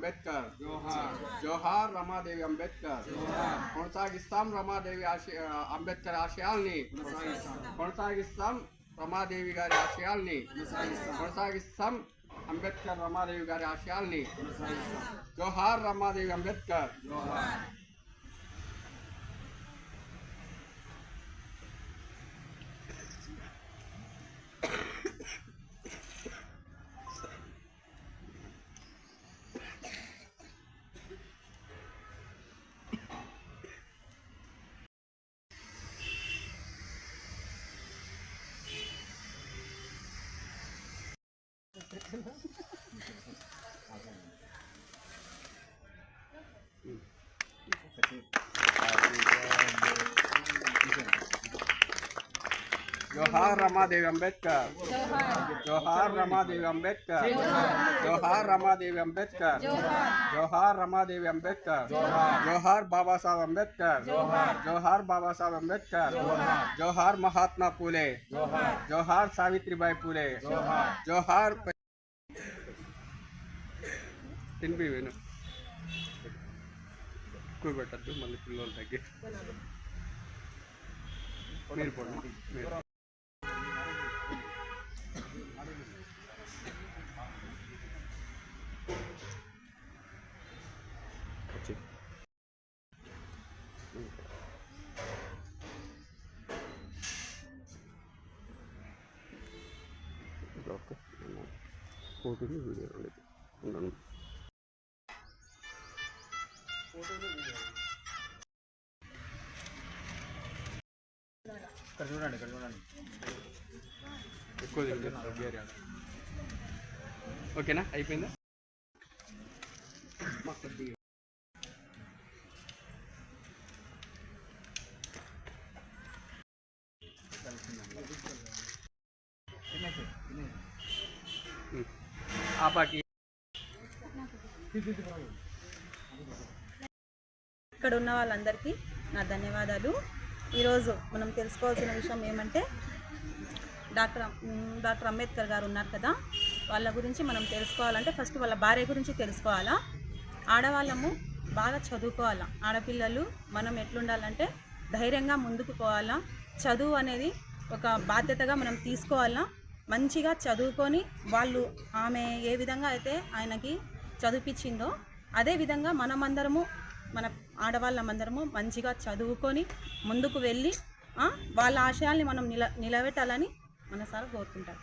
అంబేద్కర్ జోహార్ రమాదేవి అంబేద్కర్ కొనసాగిస్తాం రమాదేవి ఆశయ అంబేద్కర్ ఆశయాల్ని కొనసాగిస్తాం రమాదేవి గారి ఆశయాల్ని కొనసాగిస్తాం అంబేద్కర్ రమాదేవి గారి ఆశయాల్ని జోహార్ రమాదేవి అంబేద్కర్ జోహార్ రమాదేవి అంబేద్కర్ జోహార్ రమాదేవి అంబేద్కర్ జోహార్ రమాదేవి అంబేద్కర్ జోహార్ రమాదేవి అంబేద్కర్ జోహార్ బాబాసాహెబ్ అంబేద్కర్ జోహార్ బాబాసాహెబ్ అంబేద్కర్ జోహార్ మహాత్మా పూలే జోహార్ సావిత్రిబాయి పూలే జోహార్ ప- తినిపి వేణు ఎక్కువ పెట్టద్దు మళ్ళీ పిల్లలు తగ్గి మీరు ఉన్నాను ఇక్కడ చూడండి ఇక్కడ చూడండి. ఎక్కువ ఓకేనా? అయిపోయిందా. ఆపాకి ఇక్కడ ఉన్న వాళ్ళందరికీ నా ధన్యవాదాలు. ఈరోజు మనం తెలుసుకోవాల్సిన విషయం ఏమంటే డాక్టర్ డాక్టర్ అంబేద్కర్ గారు ఉన్నారు కదా వాళ్ళ గురించి మనం తెలుసుకోవాలంటే ఫస్ట్ వాళ్ళ భార్య గురించి తెలుసుకోవాలా? ఆడవాళ్ళము బాగా చదువుకోవాలా? ఆడపిల్లలు మనం ఎట్లుండాలంటే ధైర్యంగా ముందుకు పోవాలా? చదువు అనేది ఒక బాధ్యతగా మనం తీసుకోవాలా? మంచిగా చదువుకొని వాళ్ళు ఆమె ఏ విధంగా అయితే ఆయనకి చదివిపించిందో అదే విధంగా మనమందరము మన ఆడవాళ్ళమందరము మంచిగా చదువుకొని ముందుకు వెళ్ళి వాళ్ళ ఆశయాల్ని మనం నిల నిలబెట్టాలని మనసారా కోరుకుంటాం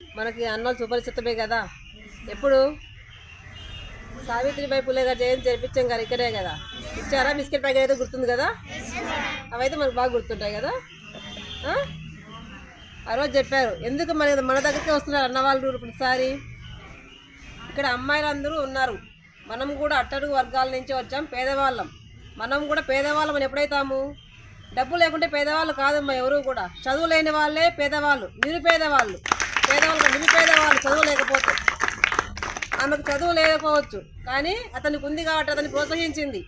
మనకి అన్నోళ్ళు సుపరిచితమే కదా. ఎప్పుడు? సావిత్రిబాయి పులే గారు జయంతి జరిపించాం గారు ఇక్కడే కదా. ఇచ్చారా బిస్కెట్ ప్యాకెట్ అయితే గుర్తుంది కదా? అవైతే మనకు బాగా గుర్తుంటాయి కదా. ఆ? ఆ రోజు చెప్పారు ఎందుకు మన మన దగ్గరికి వస్తున్నారు అన్నవాళ్ళు ప్రతిసారి? ఇక్కడ అమ్మాయిలందరూ ఉన్నారు. మనం కూడా అట్టడుగు వర్గాల నుంచి వచ్చాం పేదవాళ్ళం. మనం కూడా పేదవాళ్ళం అని ఎప్పుడైతాము? డబ్బు లేకుంటే పేదవాళ్ళు కాదమ్మా ఎవరు కూడా. చదువు లేని వాళ్ళే పేదవాళ్ళు నిరుపేదవాళ్ళు. పేదవాళ్ళు నిరుపేదవాళ్ళు చదువు లేకపోతే. ఆమెకు చదువు లేకపోవచ్చు. కానీ అతనికి ఉంది కాబట్టి అతన్ని ప్రోత్సహించింది.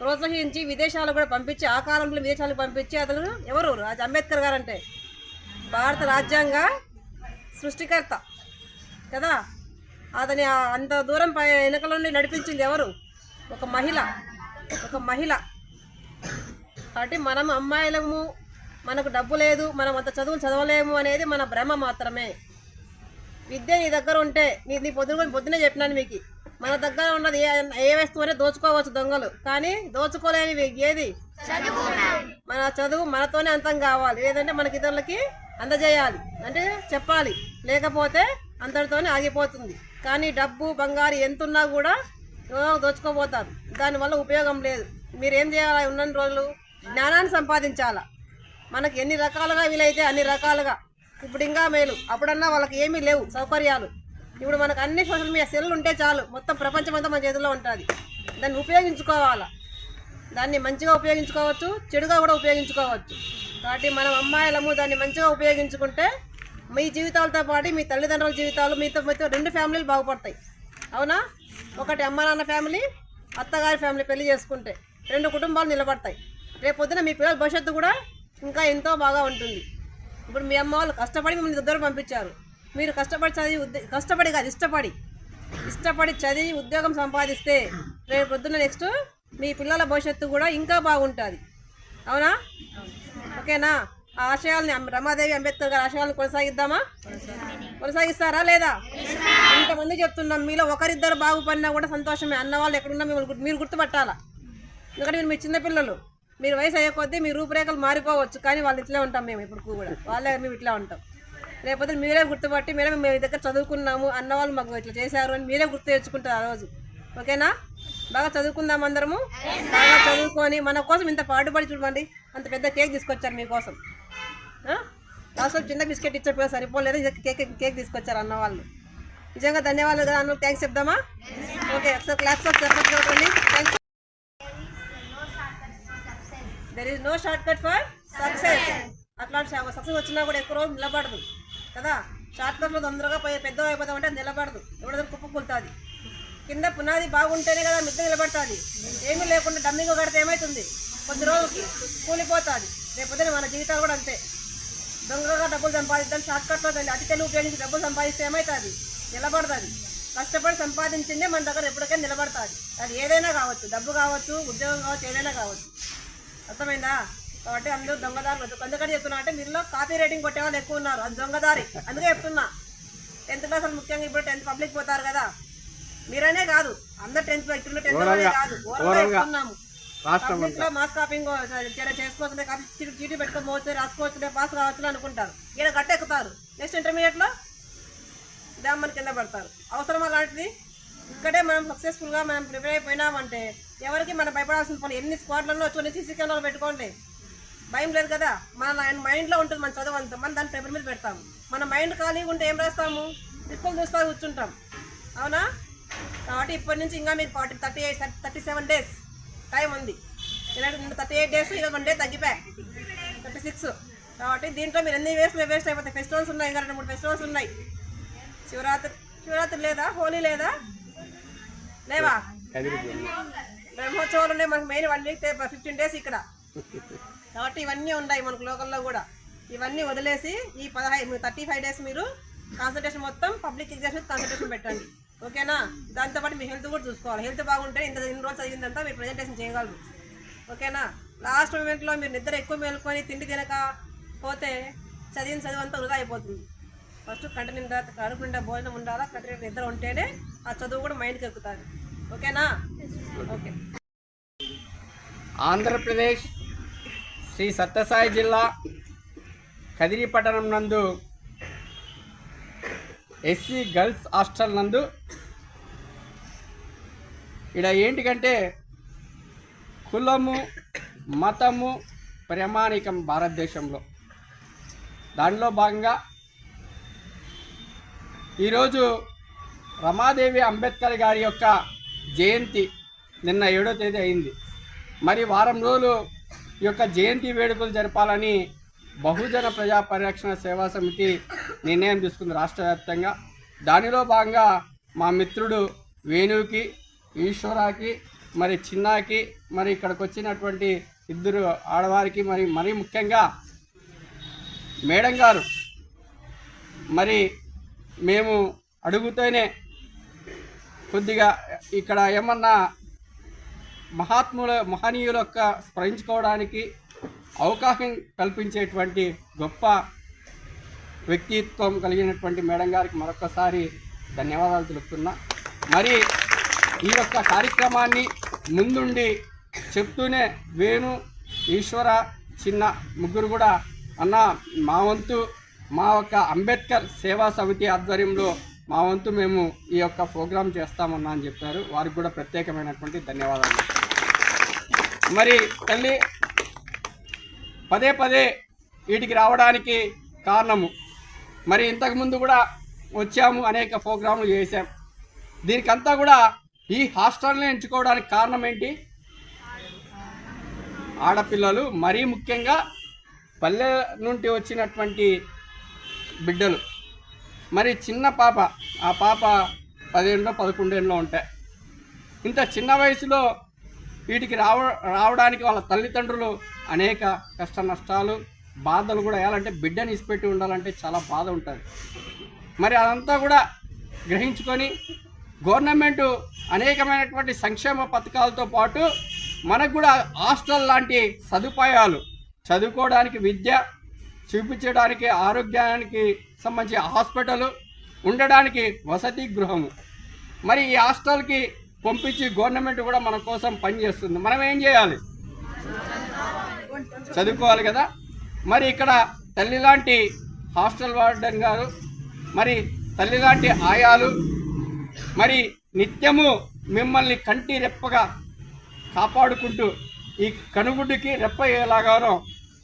ప్రోత్సహించి విదేశాలకు కూడా పంపించి ఆ కాలంలో విదేశాలకు పంపించి అతను ఎవరు? రాజ అంబేద్కర్ గారు అంటే భారత రాజ్యాంగ సృష్టికర్త. కదా? అతని అంత దూరం పై వెనకల నుండి నడిపించింది ఎవరు? ఒక మహిళ. ఒక మహిళ. కాబట్టి మనం అమ్మాయిలము మనకు డబ్బు లేదు మనం అంత చదువులు చదవలేము అనేది మన భ్రమ మాత్రమే. విద్య నీ దగ్గర ఉంటే నీ నీ పొద్దున పొద్దునే చెప్పినాను మీకు. మన దగ్గర ఉన్నది ఏ ఏ వస్తువునే దోచుకోవచ్చు దొంగలు. కానీ దోచుకోలేనివి ఏది? మన చదువు మనతోనే అంతం కావాలి. లేదంటే మనకి ఇతరులకి అందజేయాలి. అంటే చెప్పాలి. లేకపోతే అంతటితోనే ఆగిపోతుంది. కానీ డబ్బు బంగారు ఎంతున్నా కూడా ఎవరో దోచుకోపోతారు దానివల్ల ఉపయోగం లేదు. మీరు ఏం చేయాలి? ఉన్న రోజులు జ్ఞానాన్ని సంపాదించాలా? మనకి ఎన్ని రకాలుగా వీలైతే అన్ని రకాలుగా. ఇప్పుడు ఇంకా మేలు. అప్పుడన్నా వాళ్ళకి ఏమీ లేవు సౌకర్యాలు. ఇప్పుడు మనకు అన్ని సోషల్ మీడియా సెల్లు ఉంటే చాలు. మొత్తం ప్రపంచం అంతా మన చేతిలో ఉంటుంది. దాన్ని ఉపయోగించుకోవాలా? దాన్ని మంచిగా ఉపయోగించుకోవచ్చు చెడుగా కూడా ఉపయోగించుకోవచ్చు. కాబట్టి మనం అమ్మాయిలము దాన్ని మంచిగా ఉపయోగించుకుంటే మీ జీవితాలతో పాటు మీ తల్లిదండ్రుల జీవితాలు మీతో మీతో రెండు ఫ్యామిలీలు బాగుపడతాయి. అవునా? ఒకటి అమ్మ నాన్న ఫ్యామిలీ అత్తగారి ఫ్యామిలీ పెళ్ళి చేసుకుంటే రెండు కుటుంబాలు నిలబడతాయి. రేపు పొద్దున మీ పిల్లల భవిష్యత్తు కూడా ఇంకా ఎంతో బాగా ఉంటుంది. ఇప్పుడు మీ అమ్మ వాళ్ళు కష్టపడి మిమ్మల్ని దగ్గర పంపించారు. మీరు కష్టపడి చదివి కష్టపడి కాదు ఇష్టపడి. ఇష్టపడి చదివి ఉద్యోగం సంపాదిస్తే రేపు పొద్దున్న నెక్స్ట్ మీ పిల్లల భవిష్యత్తు కూడా ఇంకా బాగుంటుంది. అవునా? ఓకేనా? ఆశయాల్ని రమాదేవి అంబేద్కర్ గారి ఆశయాలను కొనసాగిద్దామా? కొనసాగిస్తారా లేదా? ఇంతమంది చెప్తున్నాం మీలో ఒకరిద్దరు బాగుపడినా కూడా సంతోషమే. అన్నవాళ్ళు ఎక్కడున్నా మిమ్మల్ని మీరు గుర్తుపట్టాలా? ఎందుకంటే మీరు మీ చిన్నపిల్లలు మీరు వయసు అయ్యే కొద్దీ మీ రూపురేఖలు మారిపోవచ్చు. కానీ వాళ్ళు ఇట్లే ఉంటాం మేము ఇప్పుడు కూడా. వాళ్ళే మేము ఇట్లా ఉంటాం. లేకపోతే మీరే గుర్తుపట్టి మీరే మేము మీ దగ్గర చదువుకున్నాము అన్న వాళ్ళు మాకు ఇట్లా చేశారు అని మీరే గుర్తు తెచ్చుకుంటారు ఆ రోజు. ఓకేనా? బాగా చదువుకుందాం అందరము. బాగా చదువుకొని మన కోసం ఇంత పాటుపడి చూడండి. అంత పెద్ద కేక్ తీసుకొచ్చారు మీకోసం. లాస్ట్లో చిన్న బిస్కెట్ ఇచ్చే సరిపోలేదు? కేక్ కేక్ తీసుకొచ్చారు అన్న వాళ్ళు. నిజంగా ధన్యవాదాలు కదా అన్న థ్యాంక్స్ చెప్దామా? ఓకే ఒకసారి క్లాస్ చెప్పండి thanks there is no short cut for success అట్లాంటి సక్సెస్ వచ్చినా కూడా ఎక్కువ రోజు నిలబడదు. కదా? షార్ట్ కట్లో తొందరగా పోయి పెద్ద అయిపోతాం అంటే నిలబడదు. ఎవడదో కుప్పకూలుతుంది కింద పునాది బాగుంటేనే కదా మిద్ద నిలబడుతుంది. ఏమీ లేకుండా డమ్మింగ్ కడితే ఏమవుతుంది కొద్ది రోజులకి కూలిపోతుంది. రేపొద్దున మన జీవితాలు కూడా అంతే. డబ్బులు సంపాదిద్దాం షార్ట్ కట్లో వెళ్ళి. అతి తెలివి ఉపయోగించి డబ్బులు సంపాదిస్తే ఏమవుతుంది నిలబడుతుంది. కష్టపడి సంపాదించిందే మన దగ్గర ఎప్పటికైనా నిలబడుతుంది. అది ఏదైనా కావచ్చు. డబ్బు కావచ్చు ఉద్యోగం కావచ్చు ఏదైనా కావచ్చు. అర్థమైందా? కాబట్టి అందరూ దొంగదారులు వద్దు ఎందుకంటే చెప్తున్నా అంటే మీరులో కాపీ రేటింగ్ కొట్టే వాళ్ళు ఎక్కువ ఉన్నారు. అది దొంగదారి. అందుకే చెప్తున్నా. టెన్త్ క్లాస్ ముఖ్యంగా ఇప్పుడు టెన్త్ పబ్లిక్ పోతారు కదా. మీరనే కాదు. అందరు టెన్త్ ఇక్కడ టెన్త్ కాదు. చెప్తున్నాము. రాష్ట్రం మాస్ కాపింగ్ చేసుకోవచ్చు చీటీ చీటీ పెట్టుకోవచ్చు రాసుకోవచ్చు పాస్ కావచ్చు అనుకుంటారు. ఈడ గట్టెక్కుతారు నెక్స్ట్ ఇంటర్మీడియట్లో డ్యామ్ కింద పడతారు. అవసరం అలాంటిది ఇక్కడే మనం సక్సెస్ఫుల్గా మనం ప్రిపేర్ అయిపోయినామంటే ఎవరికి మనం భయపడాల్సిన పని? ఎన్ని స్క్వాడ్లలో వచ్చి సీసీ కెమెరాలు పెట్టుకోండి? భయం లేదు కదా? మన మైండ్లో ఉంటుంది మన చదువు అంతా. మనం దాన్ని పేపర్ మీద పెడతాము. మన మైండ్ ఖాళీగా ఉంటే ఏం రాస్తాము? దిక్కులు చూస్తా కూర్చుంటాం. అవునా? కాబట్టి ఇప్పటి నుంచి ఇంకా మీకు forty thirty eight thirty seven days time ఉంది. ఎందుకంటే థర్టీ ఎయిట్ డేస్ ఇక వన్ డే తగ్గిపోయాయి థర్టీ సిక్స్ కాబట్టి దీంట్లో మీరు ఎన్ని వేస్ట్ వేస్ట్ అయిపోతాయి? ఫెస్టివల్స్ ఉన్నాయి ఇంకా రెండు మూడు ఫెస్టివల్స్ ఉన్నాయి. శివరాత్రి శివరాత్రి లేదా? హోలీ లేదా? లేవా? బ్రహ్మోత్సవాలు ఉన్నాయి. మనకు main one week fifteen days ఇక్కడ. కాబట్టి ఇవన్నీ ఉన్నాయి మనకు లోకల్లో కూడా. ఇవన్నీ వదిలేసి ఈ పదహైదు థర్టీ ఫైవ్ డేస్ మీరు కాన్సన్ట్రేషన్ మొత్తం పబ్లిక్ ఎగ్జామ్స్ కాన్సన్ట్రేషన్ పెట్టండి. ఓకేనా? దాంతోపాటు మీ హెల్త్ కూడా చూసుకోవాలి. హెల్త్ బాగుంటే ఇంత ఇన్ని రోజులు చదివిందంతా మీరు ప్రజెంటేషన్ చేయగలరు. ఓకేనా? లాస్ట్ మూమెంట్లో మీరు నిద్ర ఎక్కువ మేలుకొని తిండి తినక పోతే చదివిన చదువు అంతా వృధా అయిపోతుంది. ఫస్ట్ కంటి నిండా కడుపు నిండా భోజనం ఉండాలా? కంటి నిండా నిద్ర ఉంటేనే ఆ చదువు కూడా మైండ్కి ఎక్కుతుంది ఓకేనా? ఓకే. ఆంధ్రప్రదేశ్ శ్రీ సత్యసాయి జిల్లా కదిరి పట్టణం నందు ఎస్సీ గర్ల్స్ హాస్టల్ నందు ఇక్కడ ఏంటికంటే కులము మతము ప్రామాణికం భారతదేశంలో. దానిలో భాగంగా ఈరోజు రమాదేవి అంబేద్కర్ గారి యొక్క జయంతి నిన్న ఏడో తేదీ అయింది. మరి వారం రోజులు ఈ యొక్క జయంతి వేడుకలు జరపాలని బహుజన ప్రజా పరిరక్షణ సేవా సమితి నిర్ణయం తీసుకుంది రాష్ట్ర వ్యాప్తంగా. దానిలో భాగంగా మా మిత్రుడు వేణుకి ఈశ్వరాకి మరి చిన్నాకి మరి ఇక్కడికి వచ్చినటువంటి ఇద్దరు ఆడవారికి మరి మరీ ముఖ్యంగా మేడం గారు. మరి మేము అడుగుతూనే కొద్దిగా ఇక్కడ ఏమన్నా మహాత్ముల మహనీయుల యొక్క స్మరించుకోవడానికి అవకాశం కల్పించేటువంటి గొప్ప వ్యక్తిత్వం కలిగినటువంటి మేడం గారికి మరొకసారి ధన్యవాదాలు తెలుపుతున్నా. మరి ఈ యొక్క కార్యక్రమాన్ని ముందుండి చెప్తూనే వేణు ఈశ్వర చిన్న ముగ్గురు కూడా అన్న మా వంతు మా యొక్క అంబేద్కర్ సేవా సమితి ఆధ్వర్యంలో మా వంతు మేము ఈ యొక్క ప్రోగ్రాం చేస్తామన్నా అని చెప్పారు. వారికి కూడా ప్రత్యేకమైనటువంటి ధన్యవాదాలు. మరి తల్లి పదే పదే వీటికి రావడానికి కారణము. మరి ఇంతకుముందు కూడా వచ్చాము అనేక ప్రోగ్రాములు చేశాం. దీనికంతా కూడా ఈ హాస్టల్ని ఎంచుకోవడానికి కారణం ఏంటి? ఆడపిల్లలు మరీ ముఖ్యంగా పల్లె నుండి వచ్చినటువంటి బిడ్డలు. మరి చిన్న పాప ఆ పాప పదిహేనులో పదకొండేళ్ళలో ఉంటాయి ఇంత చిన్న వయసులో వీటికి రావ రావడానికి వాళ్ళ తల్లిదండ్రులు అనేక కష్ట నష్టాలు బాధలు కూడా వేయాలంటే బిడ్డని ఇసిపెట్టి ఉండాలంటే చాలా బాధ ఉంటుంది. మరి అదంతా కూడా గ్రహించుకొని గవర్నమెంట్ అనేకమైనటువంటి సంక్షేమ పథకాలతో పాటు మనకు కూడా హాస్టల్ లాంటి సదుపాయాలు చదువుకోవడానికి విద్య చూపించడానికి ఆరోగ్యానికి సంబంధించి హాస్పిటల్ ఉండడానికి వసతి గృహము. మరి ఈ హాస్టల్కి పంపించి గవర్నమెంట్ కూడా మన కోసం పనిచేస్తుంది మనం ఏం చేయాలి? చదువుకోవాలి కదా. మరి ఇక్కడ తల్లి లాంటి హాస్టల్ వార్డెన్ గారు మరి తల్లి లాంటి ఆయాలు మరి నిత్యము మిమ్మల్ని కంటి రెప్పగా కాపాడుకుంటూ ఈ కనుగుడ్డుకి రెప్ప ఎలాగానో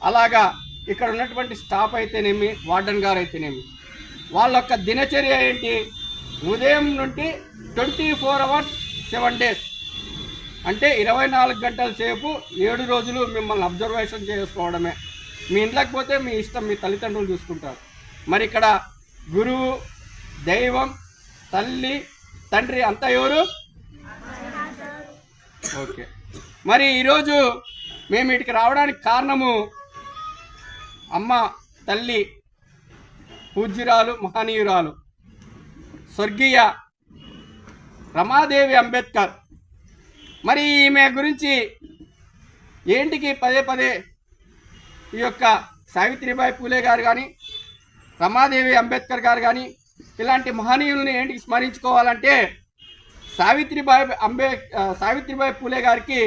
అలాగా ఇక్కడ ఉన్నటువంటి స్టాఫ్ అయితేనేమి వార్డెన్ గారు అయితేనేమి వాళ్ళ యొక్క దినచర్య ఏంటి? ఉదయం నుండి twenty four hours seven days. అంటే ఇరవై నాలుగు గంటల సేపు ఏడు రోజులు మిమ్మల్ని అబ్జర్వేషన్ చేసుకోవడమే. మీ ఇంట్లోకి పోతే మీ ఇష్టం మీ తల్లిదండ్రులు చూసుకుంటారు. మరి ఇక్కడ గురువు దైవం తల్లి తండ్రి అంతా ఎవరు? ఓకే. మరి ఈరోజు మేము ఇటుకి రావడానికి కారణము అమ్మ తల్లి పూజ్యురాలు మహనీయురాలు స్వర్గీయ రమాదేవి అంబేద్కర్. మరి ఈమె గురించి ఏంటికి పదే పదే ఈ యొక్క సావిత్రిబాయి పూలే గారు కానీ రమాదేవి అంబేద్కర్ గారు కానీ ఇలాంటి మహనీయుల్ని ఏంటికి స్మరించుకోవాలంటే సావిత్రిబాయి అంబే సావిత్రిబాయి పూలే గారికి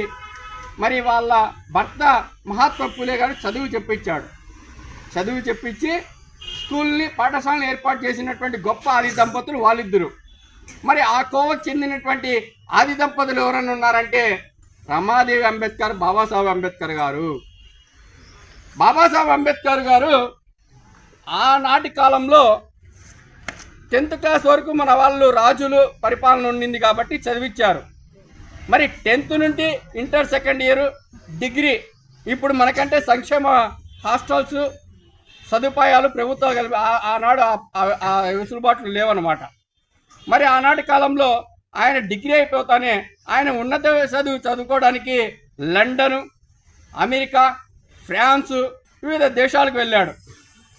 మరి వాళ్ళ భర్త మహాత్మా పూలే గారు చదువు చెప్పించాడు. చదువు చెప్పించి స్కూల్ని పాఠశాలను ఏర్పాటు చేసినటువంటి గొప్ప ఆది దంపతులు వాళ్ళిద్దరు. మరి ఆ కోవకు చెందినటువంటి ఆది దంపతులు ఎవరైనా ఉన్నారంటే రమాదేవి అంబేద్కర్ బాబాసాహెబ్ అంబేద్కర్ గారు. బాబాసాహెబ్ అంబేద్కర్ గారు ఆనాటి కాలంలో టెన్త్ క్లాస్ వరకు మన వాళ్ళు రాజులు పరిపాలన ఉండింది కాబట్టి చదివించారు మరి టెన్త్ నుండి ఇంటర్ సెకండ్ ఇయర్ డిగ్రీ ఇప్పుడు మనకంటే సంక్షేమ హాస్టల్స్ సదుపాయాలు ప్రభుత్వాలు కలిపి ఆ- ఆనాడు ఆ- వెసులుబాట్లు లేవన్నమాట. మరి ఆనాటి కాలంలో ఆయన డిగ్రీ అయిపోతానే ఆయన ఉన్నత చదువు చదువుకోవడానికి లండను అమెరికా ఫ్రాన్సు వివిధ దేశాలకు వెళ్ళాడు.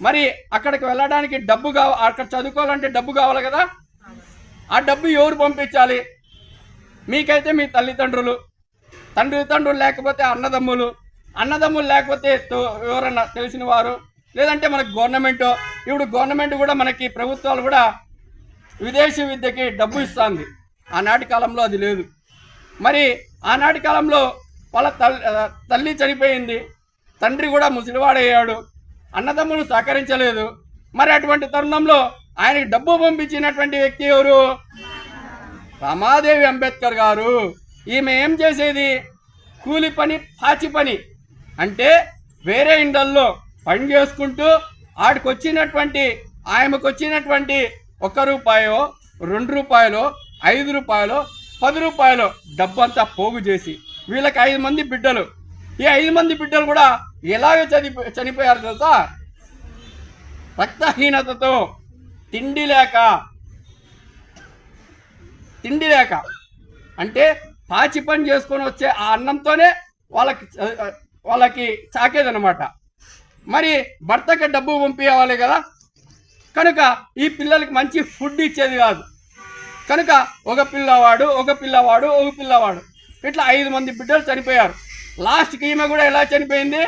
మరి అక్కడికి వెళ్ళడానికి డబ్బు కావాలి అక్కడ చదువుకోవాలంటే డబ్బు కావాలి కదా? ఆ డబ్బు ఎవరు పంపించాలి? మీకైతే మీ తల్లిదండ్రులు. తండ్రులు లేకపోతే అన్నదమ్ములు. అన్నదమ్ములు లేకపోతే ఎవరన్నా తెలిసిన వారు? లేదంటే మనకు గవర్నమెంట్? ఇప్పుడు గవర్నమెంట్ కూడా మనకి ప్రభుత్వాలు కూడా విదేశీ విద్యకి డబ్బు ఇస్తుంది. ఆనాటి కాలంలో అది లేదు. మరి ఆనాటి కాలంలో వాళ్ళ తల్లి తల్లి చనిపోయింది. తండ్రి కూడా ముసలివాడయ్యాడు. అన్నదమ్ములు సహకరించలేదు. మరి అటువంటి తరుణంలో ఆయనకి డబ్బు పంపించినటువంటి వ్యక్తి ఎవరు? రమాదేవి అంబేద్కర్ గారు. ఈమె ఏం చేసేది? కూలి పని పాచి పని. అంటే వేరే ఇండల్లో పని చేసుకుంటూ ఆడికి వచ్చినటువంటి ఆయనకు వచ్చినటువంటి ఒక రూపాయో రెండు రూపాయలు ఐదు రూపాయలు పది రూపాయలు డబ్బంతా పోగు చేసి వీళ్ళకి ఐదు మంది బిడ్డలు. ఈ ఐదు మంది బిడ్డలు కూడా ఎలాగ చనిపో చనిపోయారు తెలుసా? రక్తహీనతతో తిండి లేక. తిండి లేక. అంటే పాచి పని చేసుకొని వచ్చే ఆ అన్నంతోనే వాళ్ళకి వాళ్ళకి వాళ్ళకి చాకేదనమాట మరి భర్తకి డబ్బు పంపించాలి కదా? కనుక ఈ పిల్లలకి మంచి ఫుడ్ ఇచ్చేది కాదు. కనుక ఒక పిల్లవాడు ఒక పిల్లవాడు ఒక పిల్లవాడు. ఇట్లా ఐదు మంది బిడ్డలు చనిపోయారు. లాస్ట్కి ఈమె కూడా ఎలా చనిపోయింది?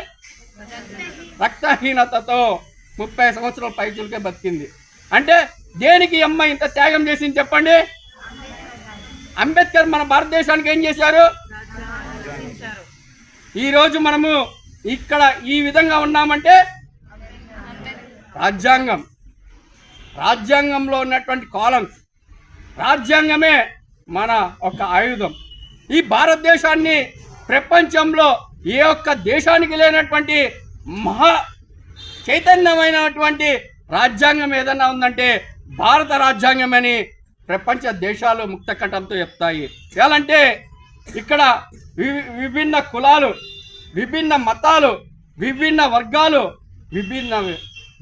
రక్తహీనతతో ముప్పై సంవత్సరాల పైచులకే బతికింది. అంటే దేనికి అమ్మాయి ఇంత త్యాగం చేసింది చెప్పండి? అంబేద్కర్ మన భారతదేశానికి ఏం చేశారు? ఈరోజు మనము ఇక్కడ ఈ విధంగా ఉన్నామంటే రాజ్యాంగం. రాజ్యాంగంలో ఉన్నటువంటి కాలమ్స్. రాజ్యాంగమే మన ఒక ఆయుధం. ఈ భారతదేశాన్ని ప్రపంచంలో ఏ ఒక్క దేశానికి లేనటువంటి మహా చైతన్యమైనటువంటి రాజ్యాంగం ఏదన్నా ఉందంటే భారత రాజ్యాంగమని ప్రపంచ దేశాలు ముక్తకటంతో చెప్తాయి. ఎలాంటే ఇక్కడ విభిన్న కులాలు విభిన్న మతాలు విభిన్న వర్గాలు విభిన్న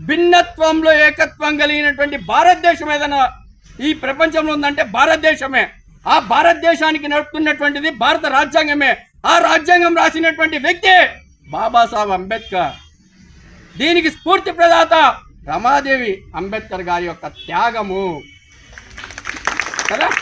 భిన్నత్వంలో ఏకత్వం కలిగినటువంటి భారతదేశం ఏదైనా ఈ ప్రపంచంలో ఉందంటే భారతదేశమే. ఆ భారతదేశానికి నడుపుతున్నటువంటిది భారత రాజ్యాంగమే. ఆ రాజ్యాంగం రాసినటువంటి వ్యక్తి బాబాసాహెబ్ అంబేద్కర్. దీనికి స్ఫూర్తి ప్రదాత రమాదేవి అంబేద్కర్ గారి యొక్క త్యాగము. కదా?